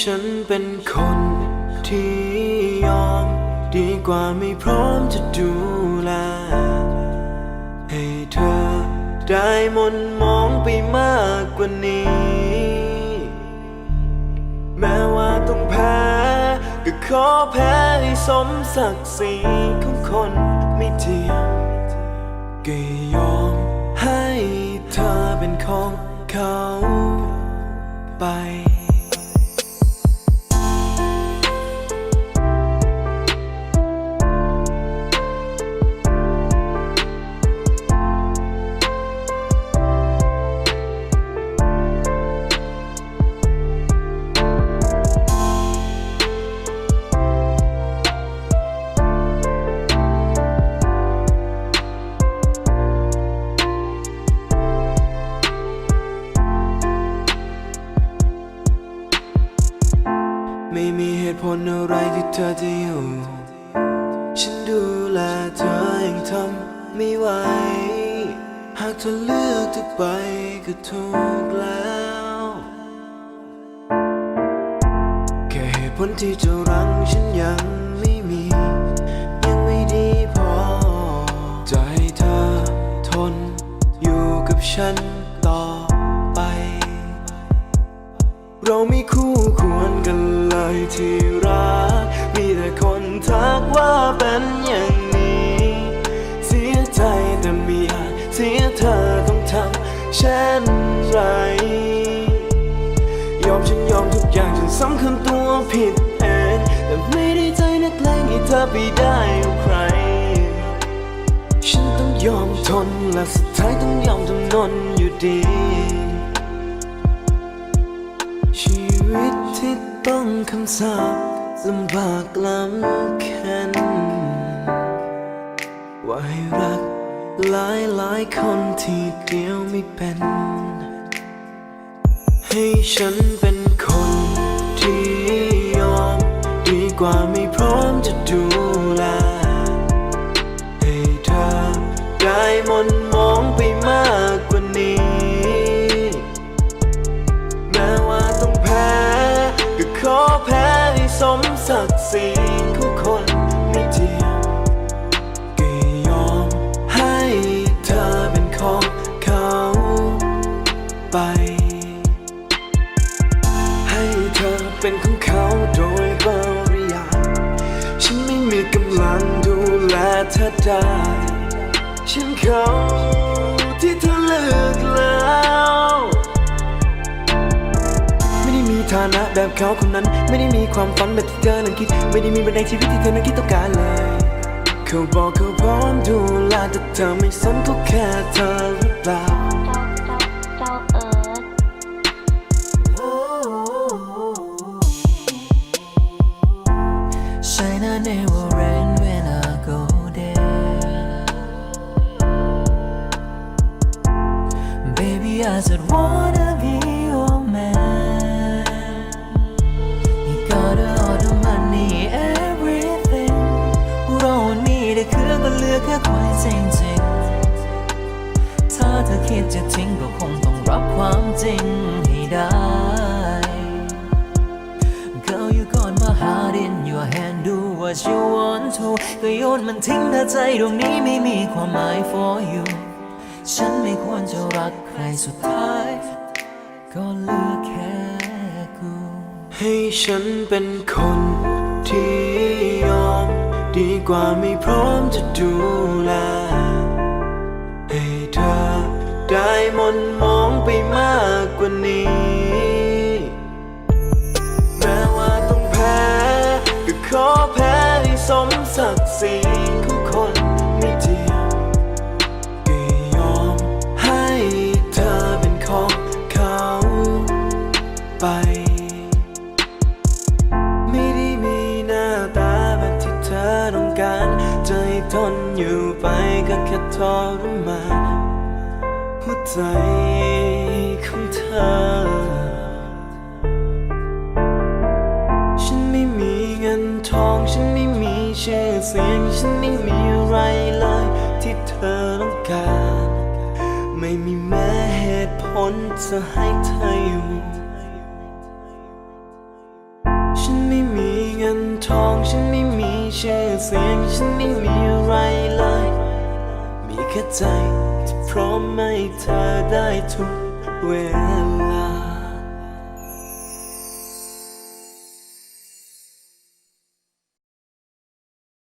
ฉันเป็นคนที่ยอม ดีกว่าไม่พร้อมจะดูแล ให้เธอได้มนมองไปมากกว่านี้ แม้ว่าต้องแพ้ ก็ขอแพ้ให้สมศักดิ์ศรีของคนไม่เทียมก็ยอมให้เธอเป็นของเขาไป ไม่มีเหตุผลอะไรที่เธอจะอยู่ ฉันดูแลเธอยังทำไม่ไหว หากเธอเลือกจะไปก็ถูกแล้ว แค่เหตุผลที่จะรังฉันยังไม่มี ยังไม่ดีพอ จะให้เธอทนอยู่กับฉันต่อไป เราไม่คู่ควรกัน เลยที่รัก มีแต่คนทักว่าเป็นอย่างนี้ เสียใจแต่ม่อาจเสียเธอต้องทำเช่นไร ยอมฉันยอมทุกอย่างฉันสำคัญตัวผิดเองแต่ไม่ได้ใจนักเลงให้เธอไปได้กับใคร ฉันต้องยอมทนและสุดท้ายต้องยอมจำนนอยู่ดีชีวิตที่ ต้องคำสาบลำบากลำแค้นว่าให้รักหลายหลายคนที่เดียวไม่เป็น ให้ฉันเป็นคนที่ยอม ดีกว่าไม่พร้อมจะดู สมศักดิ์ศรีของคนไม่เทียมก็ยอมให้เธอเป็นของเขาไป ให้เธอเป็นของเขาโดยบริยายฉันไม่มีกำลังดูแลเธอได้ ฉันเขาที่เธอเลือกแล้ว ฐานะแบบเขาคนนั้น ไม่ได้มีความฝันแบบที่เธอนั้นคิด ไม่ได้มีบันไดชีวิตที่เธอนั้นคิดต้องการเลย เขาบอกเขาพร้อมดูแลแต่เธอไม่สนก็แค่เธอ You got all the money, everything. เรามีแต่คือก็เลือกแค่ความจริงๆ ถ้าเธอคิดจะทิ้งก็คงต้องรับความจริงให้ได้ Girl you got my heart in your hand do what you want to ก็โยนมันทิ้งถ้าใจดวงนี้ไม่มีความหมาย for you ฉันไม่ควรจะรักใครสุดท้าย ก็เลือกแค่ ให้ฉันเป็นคนที่ยอม ดีกว่าไม่พร้อมจะดูแล ให้เธอได้มนมองไปมากกว่านี้ แม้ว่าต้องแพ้ ก็ขอแพ้ให้สมศักดิ์ศรีู่ไปก็แค่ทรมานหัวใจของเธอ ฉันไม่มีเงินทอง ฉันไม่มีชื่อเสียง ฉันไม่มีอะไรเลยที่เธอต้องการ ไม่มีแม้เหตุผลจะให้เธออยู่ฉันไม่มีเงินทอง ฉันไม่มีชื่อเสียง ฉันไม่มีอะไร ค่ใจที่พร้อมให้เธอได้ทุกเวลา